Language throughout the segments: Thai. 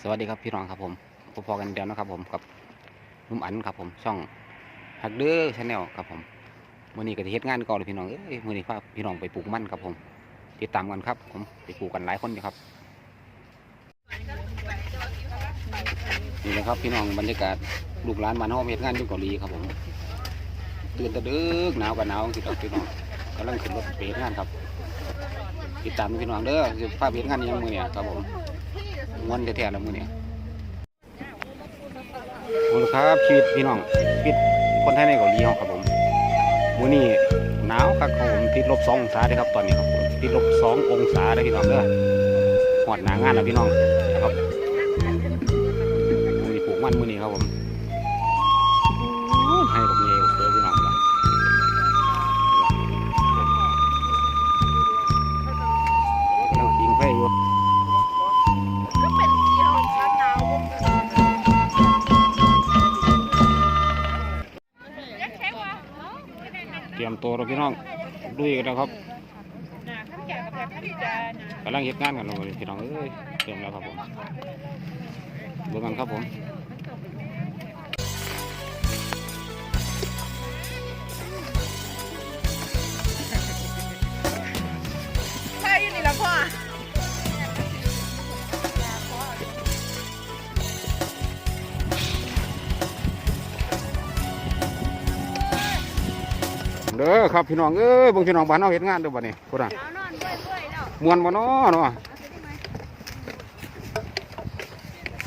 สวัสดีครับพี่น้องครับผมพอๆกันเดียวนะครับผมกับนุ่มอันครับผมช่องฮักเดอร์ชาแนลครับผมมื่อนี้ก็จะเฮ็ดงานก่อนเลยพี่น้องเอ้ยมื่อนี้พาพี่น้องไปปลูกมันครับผมติดตามกันครับ ผมไปปลูกกันหลายคนอยู่ครับนี่นะครับพี่น้องบรรยากาศลูกหลานมันห้องเฮ็ดงานอยู่เกาหลีครับผมตื่นตะดึกหนาวกับหนาวสิครับพี่น้องกำลังขึ้นรถไปเฮ็ดงานครับ ติดตามพี่น้องเด้อสิพาไปเฮ็ดงานยังมือเนี่ยครับผม งอนแท้ๆแล้วมื้อนี้โอ้ครับชีวิตพี่น้องชีวิตคนไทยในเกาหลีครับผมมือนี้หนาวครับครับผมติดลบ2องศาเด้ครับตอนนี้ครับติดลบ2ององศาเด้พี่น้องเด้อฮอดหน้างานแล้วพี่น้องครับมือนี้ปลูกมันมือนี้ครับผมให้ผมเอ ยมตัวเราพี่น้องดุยกันแล้วครับหนาขั้นแก่กับแบบขั้นจานกำลังเหตุงานกันเลยพี่น้องเอ้ยเตรียมแล้วครับผมเบิ่งกันครับผม เด้อครับพี่น้องเอ้ยเบิ่งพี่น้องบ้านเฮาเฮ็ดงานเด้อบัดนี้พุ่นน่ะเอานอนด้วยด้วยแล้วม่วนบ่น้อเนาะ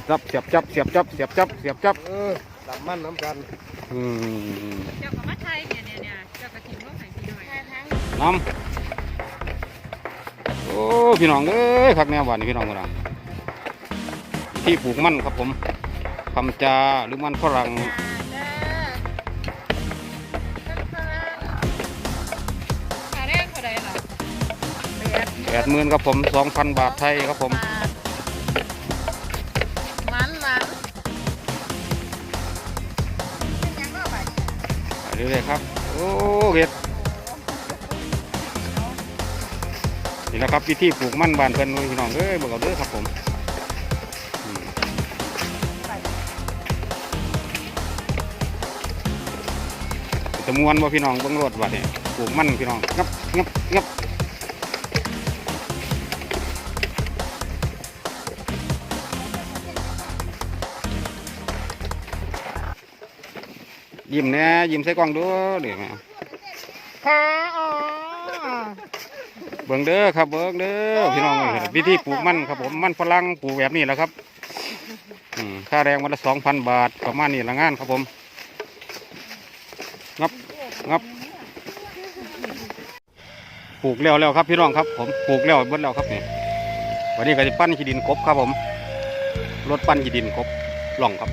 จับเสียบจับเสียบจับเสียบจับเสียบจับเออตับมันน้ำกันอืมเจ้ากับมาไทยเนี่ยเนี่ยเนี่ยเจ้ากระถิ่นว่าไข่พี่หน่อยทั้งน้ำโอ้พี่น้องเอ้ยคักแนวบ้านนี่พี่น้องพุ่นน่ะที่ปลูกมันครับผมคำจาหรือมันฝรั่ง แปด80,000ครับผม2,000บาทไทยครับผมมันมันไปเรื่อยๆครับ โอ้เห็ดนี่แหละครับวิธีปลูกมันบานเพิ่นพี่น้องเอ้ยเบิ่งเอาเด้อครับผมอืมจะมวนบ่พี่น้องเบิ่งรถว่าเนี่ยปลูกมันพี่น้องงับงับงับ ยิ้มแหน่ยิ้มใส่กล้องดูเดี๋ยวแม่ค่ะอ๋อเบิ่งเด้อครับเบิ่งเด้อพี่น้องเอ้ยวิธีปลูกมันครับผมมันฝรั่งปลูกแบบนี้แหละครับอืมค่าแรงวันละสองพันบาทประมาณนี้ละงานครับผมงับงับปลูกแล้วแล้วครับพี่น้องครับ ผมปลูกแล้วเบิดแล้วครับนี่วันนี้ก็จะปั้นขี้ดินกบครับผมรถปั้นขี้ดินกบล่องครับ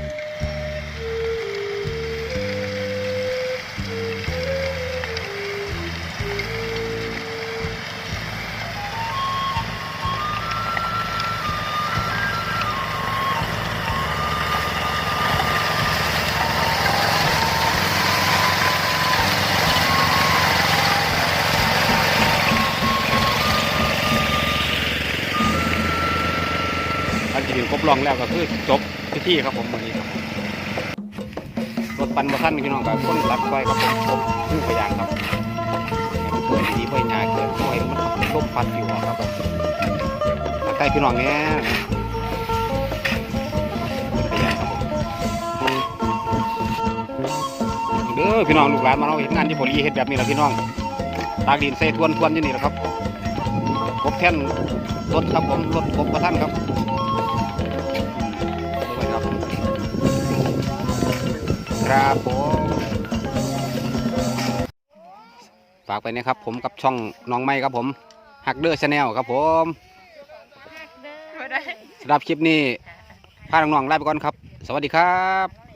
ที่ดินครบรองแล้วก็คือจบพิธีครับผมวันนี้ครับรถปันมาขั้นพี่น้องกับคนรัดไฟครับผมผู้พยานครับเปิดดีๆเพื่อยาเกิดช่วยมันขับลมพัดอยู่ครับผมใกล้พี่น้องเนี้ยพยานครับเด้อพี่น้องลูกหลานมาเราเห็นงานที่โพลีเฮ็ดแบบนี้แหละพี่น้องตากดินใส่ทวนทวนอยู่นี่แหละครับกบแท่นรถครับผมรถกบประท่านครับ ครับผมฝากไปนะครับ ผมกับช่องน้องไม้ครับผมฮักเดอร์ชาแนลครับผมไม่ได้สำหรับคลิปนี้พาน้องๆลาไปก่อนครับ สวัสดีครับ